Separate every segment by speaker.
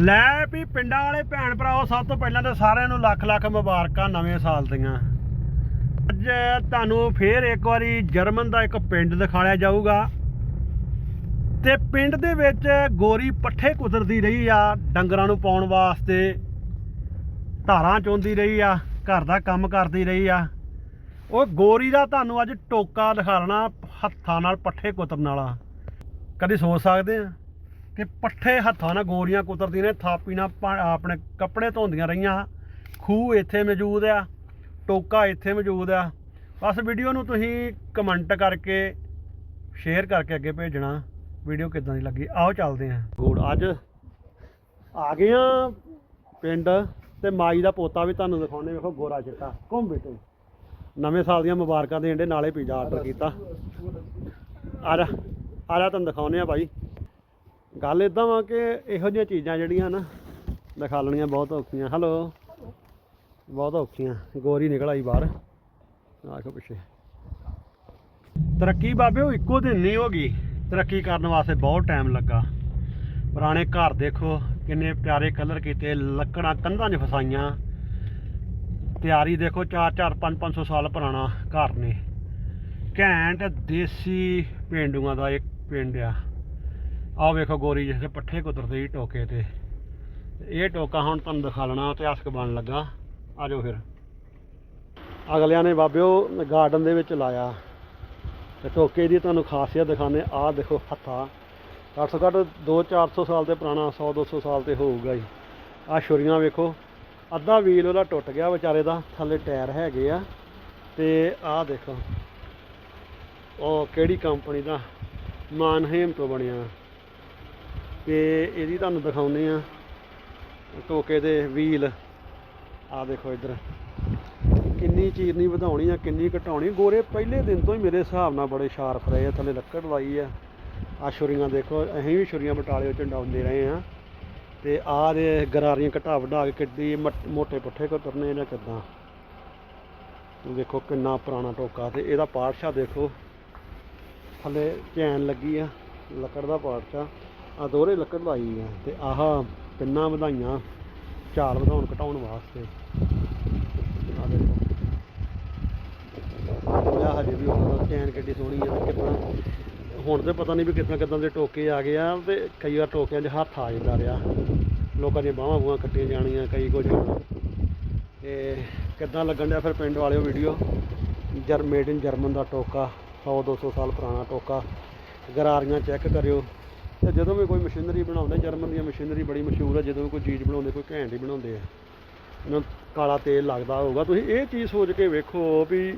Speaker 1: ਲੈ ਵੀ ਪਿੰਡਾਂ ਵਾਲੇ ਭੈਣ ਭਰਾਓ, ਸਭ ਤੋਂ ਪਹਿਲਾਂ ਤਾਂ ਸਾਰਿਆਂ ਨੂੰ ਲੱਖ ਲੱਖ ਮੁਬਾਰਕਾਂ ਨਵੇਂ ਸਾਲ ਦੀਆਂ। ਅੱਜ ਤੁਹਾਨੂੰ ਫੇਰ ਇੱਕ ਵਾਰੀ ਜਰਮਨ ਦਾ ਇੱਕ ਪਿੰਡ ਦਿਖਾਇਆ ਜਾਊਗਾ। ਤੇ ਪਿੰਡ ਦੇ ਵਿੱਚ ਗੋਰੀ ਪੱਠੇ ਕੁਤਰਦੀ ਰਹੀ ਆ, ਡੰਗਰਾਂ ਨੂੰ ਪਾਉਣ ਵਾਸਤੇ। ਧਾਰਾਂ ਚੋਂਦੀ ਰਹੀ ਆ, ਘਰ ਦਾ ਕੰਮ ਕਰਦੀ ਰਹੀ ਆ। ਉਹ ਗੋਰੀ ਦਾ ਤੁਹਾਨੂੰ ਅੱਜ ਟੋਕਾ ਦਿਖਾਣਾ ਹੱਥਾਂ ਨਾਲ ਪੱਠੇ ਕੁਤਰਨ ਵਾਲਾ। ਕਦੀ ਸੋਚ ਸਕਦੇ ਆ? ਕਿ ਪੱਠੇ ਹੱਥਾਂ ਨਾਲ ਗੋਰੀਆਂ ਕੁਤਰਦੀਆਂ ਨੇ, ਥਾਪੀ ਨਾਲ ਪਾ- ਆਪਣੇ ਕੱਪੜੇ ਧੋਂਦੀਆਂ ਰਹੀਆਂ। ਖੂਹ ਇੱਥੇ ਮੌਜੂਦ ਆ, ਟੋਕਾ ਇੱਥੇ ਮੌਜੂਦ ਆ। ਬਸ ਵੀਡੀਓ ਨੂੰ ਤੁਸੀਂ ਕਮੈਂਟ ਕਰਕੇ ਸ਼ੇਅਰ ਕਰਕੇ ਅੱਗੇ ਭੇਜਣਾ। ਵੀਡੀਓ ਕਿਦਾਂ ਦੀ ਲੱਗੀ? ਆਓ ਚੱਲਦੇ ਆਂ ਗੋੜ ਅੱਜ ਆ ਗਏ ਆ ਪਿੰਡ ਤੇ ਮਾਈ ਦਾ ਪੋਤਾ ਵੀ ਤੁਹਾਨੂੰ ਦਿਖਾਉਣੇ ਵੇਖੋ, ਗੋਰਾ ਚਿੱਟਾ। ਘੁੰਮ ਬੇਟੇ ਨਵੇਂ ਸਾਲ ਦੀਆਂ ਮੁਬਾਰਕਾਂ ਦੇਣ ਦੇ, ਨਾਲੇ ਪੀਜ਼ਾ ਆਰਡਰ ਕੀਤਾ। ਆ ਜਾ ਆ ਜਾ ਤੁਹਾਨੂੰ ਦਿਖਾਉਣੇ ਆ ਭਾਈ ਗੱਲ ਇਦਾਂ ਵਾ ਕਿ ਇਹੋ ਜਿਹੀਆਂ ਚੀਜ਼ਾਂ ਜਿਹੜੀਆਂ ਨਾ ਦਿਖਾ ਲੈਣੀਆਂ ਬਹੁਤ ਔਖੀਆਂ। ਹੈਲੋ ਬਹੁਤ ਔਖੀਆਂ। ਗੋਰੀ ਨਿਕਲ ਆਈ ਬਾਹਰ। ਆਖੋ ਪਿੱਛੇ। ਤਰੱਕੀ ਬਾਬੇ, ਉਹ ਇੱਕੋ ਦਿਨ ਨਹੀਂ ਹੋ ਗਈ। ਤਰੱਕੀ ਕਰਨ ਵਾਸਤੇ ਬਹੁਤ ਟਾਈਮ ਲੱਗਾ। ਪੁਰਾਣੇ ਘਰ ਦੇਖੋ, ਕਿੰਨੇ ਪਿਆਰੇ ਕਲਰ ਕੀਤੇ। ਲੱਕੜਾਂ ਕੰਧਾਂ 'ਚ ਫਸਾਈਆਂ। ਤਿਆਰੀ ਦੇਖੋ 4 4 5 500 ਸਾਲ ਪੁਰਾਣਾ ਘਰ ਨੇ। ਘੈਂਟ ਦੇਸੀ ਪਿੰਡੂਆਂ ਦਾ ਇੱਕ ਪਿੰਡ ਆ। ਆਹ ਵੇਖੋ ਗੋਰੀ ਜਿਸ ਪੱਠੇ ਕੁਤਰਦੇ ਹੀ ਟੋਕੇ ਤੇ। ਇਹ ਟੋਕਾ ਹੁਣ ਤੁਹਾਨੂੰ ਦਿਖਾ ਲੈਣਾ, ਇਤਿਹਾਸਕ ਬਣ ਲੱਗਾ। ਆ ਜਾਓ ਫਿਰ। ਅਗਲਿਆਂ ਨੇ ਬਾਬਿਓ ਗਾਰਡਨ ਦੇ ਵਿੱਚ ਲਾਇਆ। ਤੇ ਟੋਕੇ ਦੀ ਤੁਹਾਨੂੰ ਖਾਸੀਅਤ ਦਿਖਾਣੇ ਆਹ ਦੇਖੋ ਹੱਥਾ। ਘੱਟ ਤੋਂ ਘੱਟ 2-400 ਸਾਲ ਤੇ ਪੁਰਾਣਾ 100-200 ਸਾਲ ਤੇ ਹੋਊਗਾ ਜੀ। ਆਹ ਛੁਰੀਆਂ ਵੇਖੋ। ਅੱਧਾ ਵੀਲ ਉਹਦਾ ਟੁੱਟ ਗਿਆ ਵਿਚਾਰੇ ਦਾ। ਥੱਲੇ ਟਾਇਰ ਹੈਗੇ ਆ। ਤੇ ਆਹ ਦੇਖੋ। ਉਹ ਕਿਹੜੀ ਕੰਪਨੀ ਦਾ? ਮਾਨਹੇਮ ਤੋਂ ਬਣਿਆ। ਤੇ ਇਹਦੀ ਤੁਹਾਨੂੰ ਦਿਖਾਉਂਦੇ ਆ ਟੋਕੇ ਦੇ ਵੀਲ ਆ ਦੇਖੋ ਇੱਧਰ। ਕਿੰਨੀ ਚੀਰਨੀ ਵਧਾਉਣੀ ਆ, ਕਿੰਨੀ ਘਟਾਉਣੀ। ਗੋਰੇ ਪਹਿਲੇ ਦਿਨ ਤੋਂ ਹੀ ਮੇਰੇ ਹਿਸਾਬ ਨਾਲ ਬੜੇ ਸ਼ਾਰਪ ਰਹੇ ਆ, ਥੱਲੇ ਲੱਕੜ ਲਾਈ ਆ। ਆ ਛੁਰੀਆਂ ਦੇਖੋ, ਅਸੀਂ ਵੀ ਛੁਰੀਆਂ ਬਟਾਲੇ ਚੰਡਾਉਂਦੇ ਰਹੇ ਆ ਤੇ ਆਹ ਦੇ ਗਰਾਰੀਆਂ ਘਟਾ ਵਢਾ ਕੇ ਕਿੱਡੀ ਮਟ- ਮੋਟੇ ਪੁੱਠੇ ਕੋ ਤੁਰਨੇ ਇਹਨਾਂ ਕਿੱਦਾਂ। ਦੇਖੋ ਕਿੰਨਾ ਪੁਰਾਣਾ ਟੋਕਾ ਤੇ ਇਹਦਾ ਪਾਰਸ਼ਾ ਦੇਖੋ। ਥੱਲੇ ਚੈਨ ਲੱਗੀ ਆ, ਲੱਕੜ ਦਾ ਪਾਰਸ਼ਾ ਆ ਦੋਹਰੇ ਲੱਕੜ ਲਾਈ ਆ ਤੇ ਆਹ ਪਿੰਨਾਂ ਵਧਾਈਆਂ ਝਾਲ ਵਧਾਉਣ ਘਟਾਉਣ ਵਾਸਤੇ। ਆ ਦੇਖੋ। ਹੋਇਆ ਹਜੇ ਵੀ ਉਹਨਾਂ ਚੈਨ ਕਿੱਡੀ ਸੋਹਣੀ ਆ ਤੇ ਕਿੰਨਾ ਹੁਣ ਤੇ ਪਤਾ ਨਹੀਂ ਵੀ ਕਿੱਦਾਂ ਕਿੱਦਾਂ ਦੇ ਟੋਕੇ ਆ ਗਏ ਆ ਤੇ ਕਈ ਵਾਰ ਟੋਕਿਆਂ 'ਚ ਹੱਥ ਆ ਜਾਂਦਾ ਰਿਹਾ। ਲੋਕਾਂ ਦੀਆਂ ਬਾਹਾਂ ਬੂਹਾਂ ਕੱਟੀਆਂ ਜਾਣੀਆਂ ਕਈ ਕੁਝ। ਹੋਣਾ ਤੇ ਕਿੱਦਾਂ ਲੱਗਣ ਡਿਆ ਫਿਰ ਪਿੰਡ ਵਾਲਿਓ ਵੀਡੀਓ? ਜਰ ਮੇਡ ਇਨ ਜਰਮਨ ਦਾ ਟੋਕਾ 100 200 ਸਾਲ ਪੁਰਾਣਾ ਟੋਕਾ। ਗਰਾਰੀਆਂ ਚੈੱਕ ਕਰਿਓ। ਤੇ ਜਦੋਂ ਵੀ ਕੋਈ ਮਸ਼ੀਨਰੀ ਬਣਾਉਂਦੇ ਜਰਮਨ ਦੀਆਂ ਮਸ਼ੀਨਰੀ ਬੜੀ ਮਸ਼ਹੂਰ ਹੈ ਜਦੋਂ ਵੀ ਕੋਈ ਚੀਜ਼ ਬਣਾਉਂਦੇ ਕੋਈ ਘੈਂਟ ਹੀ ਬਣਾਉਂਦੇ ਆ। ਇਹਨਾਂ ਕਾਲਾ ਤੇਲ ਲੱਗਦਾ ਹੋਊਗਾ। ਤੁਸੀਂ ਇਹ ਚੀਜ਼ ਸੋਚ ਕੇ ਵੇਖੋ ਵੀ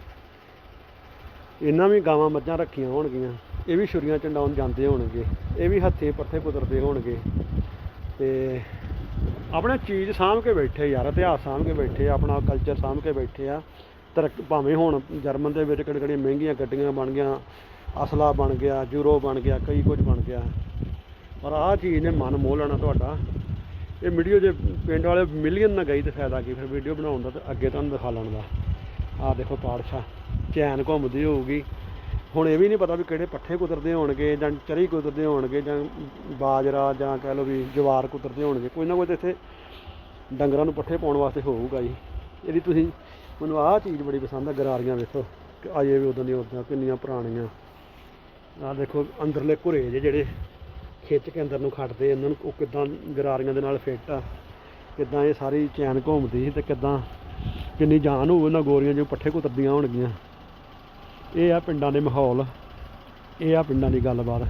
Speaker 1: ਇਹਨਾਂ ਵੀ ਗਾਵਾਂ ਮੱਝਾਂ ਰੱਖੀਆਂ ਹੋਣਗੀਆਂ। ਇਹ ਵੀ ਛੁਰੀਆਂ ਚੰਡਾਉਣ ਜਾਂਦੇ ਹੋਣਗੇ। ਇਹ ਵੀ ਹੱਥੇ ਪੱਠੇ ਕੁਤਰਦੇ ਹੋਣਗੇ। ਤੇ ਆਪਣਾ ਚੀਜ਼ ਸਾਂਭ ਕੇ ਬੈਠੇ ਯਾਰ ਇਤਿਹਾਸ ਸਾਂਭ ਕੇ ਬੈਠੇ ਆ, ਆਪਣਾ ਕਲਚਰ ਸਾਂਭ ਕੇ ਬੈਠੇ ਆ। ਤਰੱਕ ਭਾਵੇਂ ਹੁਣ ਜਰਮਨ ਦੇ ਵਿੱਚ ਕਿਹੜੀ ਕਿਹੜੀਆਂ ਮਹਿੰਗੀਆਂ ਗੱਡੀਆਂ ਬਣ ਗਈਆਂ ਅਸਲਾ ਬਣ ਗਿਆ ਯੂਰੋ ਬਣ ਗਿਆ ਕਈ ਕੁਝ ਬਣ ਗਿਆ। ਪਰ ਆਹ ਚੀਜ਼ ਨੇ ਮਨ ਮੋਹ ਲੈਣਾ ਤੁਹਾਡਾ। ਇਹ ਵੀਡੀਓ ਜੇ ਪਿੰਡ ਵਾਲੇ ਮਿਲੀਅਨ ਨਾ ਗਈ ਤੇ ਫਾਇਦਾ ਕੀ? ਫਿਰ ਵੀਡੀਓ ਬਣਾਉਣ ਦਾ ਤੇ ਅੱਗੇ ਤੁਹਾਨੂੰ ਦਿਖਾ ਲੈਣ ਦਾ। ਆਹ ਦੇਖੋ ਪਾੜਸ਼ਾ ਚੈਨ ਘੁੰਮਦੀ ਹੋਊਗੀ। ਹੁਣ ਇਹ ਵੀ ਨਹੀਂ ਪਤਾ ਵੀ ਕਿਹੜੇ ਪੱਠੇ ਕੁਤਰਦੇ ਹੋਣਗੇ ਜਾਂ ਚਰੀ ਕੁਤਰਦੇ ਹੋਣਗੇ ਜਾਂ ਬਾਜਰਾ ਜਾਂ ਕਹਿ ਲਓ ਵੀ ਜਵਾਰ ਕੁਤਰਦੇ ਹੋਣਗੇ। ਕੋਈ ਨਾ ਕੋਈ ਤਾਂ ਇੱਥੇ ਡੰਗਰਾਂ ਨੂੰ ਪੱਠੇ ਪਾਉਣ ਵਾਸਤੇ ਹੋਊਗਾ ਜੀ। ਇਹਦੀ ਤੁਸੀਂ, ਮੈਨੂੰ ਆਹ ਚੀਜ਼ ਬੜੀ ਪਸੰਦ ਆ, ਗਰਾਰੀਆਂ ਵੇਖੋ। ਕਿ ਅਜੇ ਵੀ ਉਦੋਂ ਦੀਆਂ ਉਦੋਂ ਕਿੰਨੀਆਂ ਪੁਰਾਣੀਆਂ। ਆਹ ਦੇਖੋ ਅੰਦਰਲੇ ਘੁਰੇ ਜਿਹੇ ਜਿਹੜੇ। ਖਿੱਚ ਕੇ ਅੰਦਰ ਨੂੰ ਖੱਟਦੇ ਇਹਨਾਂ ਨੂੰ ਉਹ ਕਿਦਾਂ ਗਰਾਰੀਆਂ ਦੇ ਨਾਲ ਫਿੱਟ ਆ, ਕਿਦਾਂ ਇਹ ਸਾਰੀ ਚੈਨ ਘੁੰਮਦੀ ਸੀ ਤੇ ਕਿਦਾਂ ਕਿੰਨੀ ਜਾਨ ਹੋਊ ਇਹਨਾਂ ਗੋਰੀਆਂ ਜੋ ਪੱਠੇ ਕੁਤਰਦੀਆਂ ਹੋਣਗੀਆਂ। ਇਹ ਆ ਪਿੰਡਾਂ ਦੇ ਮਾਹੌਲ, ਇਹ ਆ ਪਿੰਡਾਂ ਦੀ ਗੱਲਬਾਤ।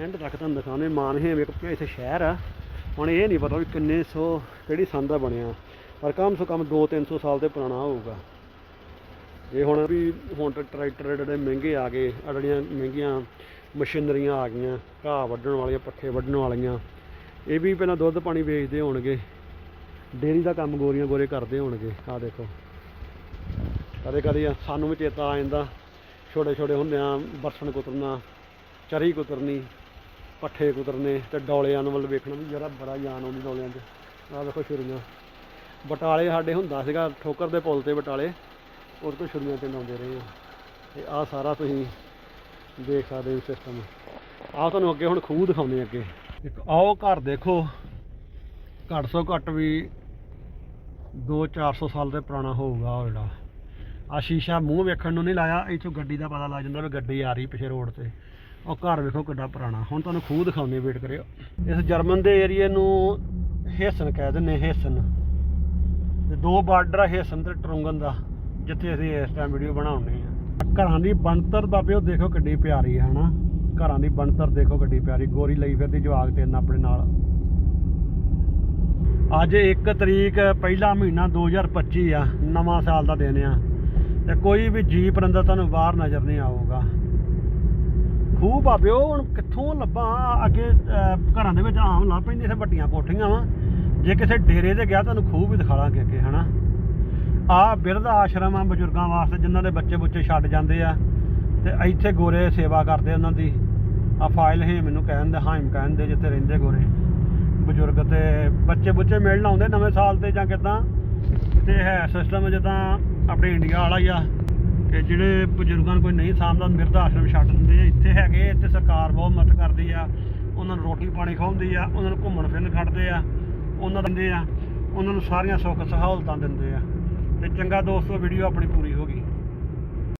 Speaker 1: ਐਂਡ ਤੱਕ ਤੁਹਾਨੂੰ ਦਿਖਾਉਣੇ ਮਾਨਹੇਮ ਇੱਕ ਇੱਥੇ ਸ਼ਹਿਰ ਆ। ਹੁਣ ਇਹ ਨਹੀਂ ਪਤਾ ਵੀ ਕਿੰਨੇ ਸੌ ਕਿਹੜੀ ਸੰਦ ਦਾ ਬਣਿਆ, ਪਰ ਕਮ ਸੋ ਕਮ 2-300 ਸਾਲ ਤੇ ਪੁਰਾਣਾ ਹੋਊਗਾ। ਇਹ ਹੁਣ ਵੀ ਹੁਣ ਤਾਂ ਟਰੈਕਟਰ ਜਿਹੜੇ ਮਹਿੰਗੇ ਆ ਗਏ, ਆਹ ਮਹਿੰਗੀਆਂ ਮਸ਼ੀਨਰੀਆਂ ਆ ਗਈਆਂ, ਘਾਹ ਵੱਢਣ ਵਾਲੀਆਂ ਪੱਠੇ ਵੱਢਣ ਵਾਲੀਆਂ, ਇਹ ਵੀ ਪਹਿਲਾਂ ਦੁੱਧ ਪਾਣੀ ਵੇਚਦੇ ਹੋਣਗੇ ਡੇਅਰੀ ਦਾ ਕੰਮ ਗੋਰੀਆਂ ਗੋਰੇ ਕਰਦੇ ਹੋਣਗੇ, ਆਹ ਦੇਖੋ। ਕਦੇ ਕਦੇ ਸਾਨੂੰ ਵੀ ਚੇਤਾ ਆ ਜਾਂਦਾ, ਛੋਟੇ ਛੋਟੇ ਹੁੰਦਿਆਂ ਬਰਸਣ ਕੁਤਰਨਾ, ਚਰੀ ਕੁਤਰਨੀ, ਪੱਠੇ ਕੁਤਰਨੇ ਤੇ ਡੌਲਿਆਂ ਨੂੰ ਵੱਲ ਵੇਖਣਾ ਵੀ ਜਰਾ ਬੜਾ ਜਾਨ ਆਉਂਦੀ ਡੋਲਿਆਂ 'ਚ। ਆਹ ਦੇਖੋ ਛੁਰੀਆਂ। ਬਟਾਲੇ ਸਾਡੇ ਹੁੰਦਾ ਸੀਗਾ, ਠੋਕਰ ਦੇ ਪੁਲ ਤੇ ਬਟਾਲੇ। ਉਹਦੇ ਤੋਂ ਛੁਰੀਆਂ ਲਾਉਂਦੇ ਰਹੇ ਆ। ਤੇ ਆਹ ਸਾਰਾ ਤੁਸੀਂ ਦੇਖ ਸਕਦੇ ਹੋ ਸਿਸਟਮ ਆਹ ਤੁਹਾਨੂੰ ਅੱਗੇ ਹੁਣ ਖੂਹ ਦਿਖਾਉਂਦੇ ਅੱਗੇ। ਇੱਕ ਆਓ ਘਰ ਦੇਖੋ, ਘੱਟ ਤੋਂ ਘੱਟ ਵੀ 2-400 ਸਾਲ ਦੇ ਪੁਰਾਣਾ ਹੋਊਗਾ ਉਹ ਜਿਹੜਾ। ਆ ਸ਼ੀਸ਼ਾ ਮੂੰਹ ਵੇਖਣ ਨੂੰ ਨਹੀਂ ਲਾਇਆ, ਇੱਥੋਂ ਗੱਡੀ ਦਾ ਪਤਾ ਲੱਗ ਜਾਂਦਾ ਵੀ ਗੱਡੀ ਆ ਰਹੀ ਪਿਛੇ ਰੋਡ ਤੇ। ਉਹ ਘਰ ਵੇਖੋ ਕਿੱਡਾ ਪੁਰਾਣਾ। ਹੁਣ ਤੁਹਾਨੂੰ ਖੂਹ ਦਿਖਾਉਂਦੇ ਵੇਟ ਕਰਿਓ। ਇਸ ਜਰਮਨ ਦੇ ਏਰੀਏ ਨੂੰ ਹੇਸਨ ਕਹਿ ਦਿੰਦੇ ਹੇਸਨ। ਤੇ ਦੋ ਬਾਰਡਰ ਆ ਹੇਸਨ ਤੇ ਟਰੁੰਗਨ ਦਾ। ਜਿੱਥੇ ਅਸੀਂ ਇਸ ਟਾਈਮ ਵੀਡੀਓ ਬਣਾਉਂਦੇ ਆ ਘਰਾਂ ਦੀ ਬਣਤਰ ਬਾਬੇ, ਉਹ ਦੇਖੋ ਕਿੱਡੀ ਪਿਆਰੀ ਹੈ ਹਨਾ? ਘਰਾਂ ਦੀ ਬਣਤਰ ਦੇਖੋ ਕਿੱਡੀ ਪਿਆਰੀ। ਗੋਰੀ ਲਈ ਫਿਰਦੀ ਜਵਾਗ ਤਿੰਨ ਆਪਣੇ ਨਾਲ। ਅੱਜ 1 ਤਰੀਕ, ਪਹਿਲਾ ਮਹੀਨਾ 2025 ਆ, ਨਵਾਂ ਸਾਲ ਦਾ ਦਿਨ ਆ। ਤੇ ਕੋਈ ਵੀ ਜੀਪ ਰੰਦਾ ਤੁਹਾਨੂੰ ਬਾਹਰ ਨਜ਼ਰ ਨਹੀਂ ਆਊਗਾ। ਖੂਹ ਬਾਬਿਓ ਹੁਣ ਕਿੱਥੋਂ ਲੱਭਾਂ? ਅੱਗੇ ਘਰਾਂ ਦੇ ਵਿੱਚ ਆਮ ਲੱਭ ਪੈਂਦੇ ਇੱਥੇ ਵੱਡੀਆਂ ਕੋਠੀਆਂ ਵਾ। ਜੇ ਕਿਸੇ ਡੇਰੇ ਤੇ ਗਿਆ, ਤੁਹਾਨੂੰ ਖੂਹ ਵੀ ਦਿਖਾ ਲਾਂਗੇ ਅੱਗੇ, ਹਨਾ? ਆ ਬਿਰਧ ਆਸ਼ਰਮ ਆ ਬਜ਼ੁਰਗਾਂ ਵਾਸਤੇ ਜਿਨ੍ਹਾਂ ਦੇ ਬੱਚੇ ਬੁੱਚੇ ਛੱਡ ਜਾਂਦੇ ਆ ਤੇ ਇੱਥੇ ਗੋਰੇ ਸੇਵਾ ਕਰਦੇ ਉਹਨਾਂ ਦੀ। ਆ ਫਾਈਲ ਹੀ ਮੈਨੂੰ ਕਹਿੰਦੇ ਹਾਈਮ ਕਹਿੰਦੇ ਜਿੱਥੇ ਰਹਿੰਦੇ ਗੋਰੇ। ਬਜ਼ੁਰਗ ਤੇ ਬੱਚੇ ਬੁੱਚੇ ਮਿਲਣ ਆਉਂਦੇ ਨਵੇਂ ਸਾਲ ਤੇ ਜਾਂ ਕਿਦਾਂ? ਤੇ ਹੈ ਸਿਸਟਮ ਜਿੱਦਾਂ ਆਪਣੇ ਇੰਡੀਆ ਵਾਲਾ ਹੀ ਆ, ਕਿ ਜਿਹੜੇ ਬਜ਼ੁਰਗਾਂ ਨੂੰ ਕੋਈ ਨਹੀਂ ਸਾਂਭਦਾ, ਬਿਰਧ ਆਸ਼ਰਮ ਛੱਡ ਦਿੰਦੇ ਇੱਥੇ ਹੈਗੇ, ਇੱਥੇ ਸਰਕਾਰ ਬਹੁਤ ਮਦਦ ਕਰਦੀ ਆ। ਉਹਨਾਂ ਨੂੰ ਰੋਟੀ ਪਾਣੀ ਖਵਾਉਂਦੀ ਆ, ਉਹਨਾਂ ਨੂੰ ਘੁੰਮਣ ਫਿਰਨ ਖੜਦੇ ਆ, ਉਹਨਾਂ ਦਿੰਦੇ ਆ, ਉਹਨਾਂ ਨੂੰ ਸਾਰੀਆਂ ਸੁੱਖ ਸਹੂਲਤਾਂ ਦਿੰਦੇ ਆ। ਤੇ ਚੰਗਾ ਦੋਸਤੋ ਵੀਡੀਓ ਆਪਣੀ ਪੂਰੀ